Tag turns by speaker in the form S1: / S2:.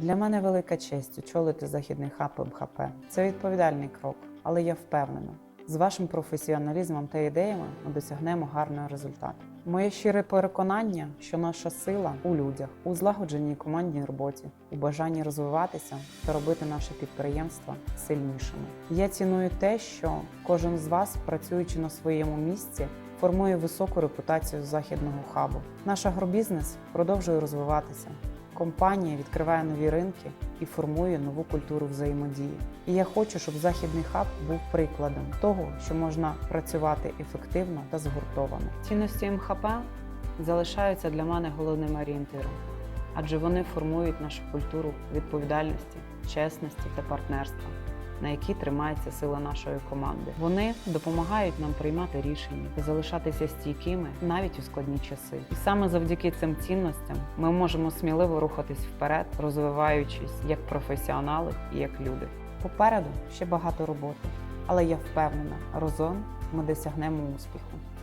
S1: Для мене велика честь очолити західний хаб МХП. Це відповідальний крок, але я впевнена, з вашим професіоналізмом та ідеями ми досягнемо гарного результату. Моє щире переконання, що наша сила у людях, у злагодженій командній роботі, у бажанні розвиватися та робити наше підприємства сильнішими. Я ціную те, що кожен з вас, працюючи на своєму місці, формує високу репутацію західного хабу. Наш агробізнес продовжує розвиватися. Компанія відкриває нові ринки і формує нову культуру взаємодії. І я хочу, щоб західний хаб був прикладом того, що можна працювати ефективно та згуртовано. Цінності МХП залишаються для мене головним орієнтиром, адже вони формують нашу культуру відповідальності, чесності та партнерства, на якій тримається сила нашої команди. Вони допомагають нам приймати рішення і залишатися стійкими навіть у складні часи. І саме завдяки цим цінностям ми можемо сміливо рухатись вперед, розвиваючись як професіонали і як люди. Попереду ще багато роботи, але я впевнена, разом ми досягнемо успіху.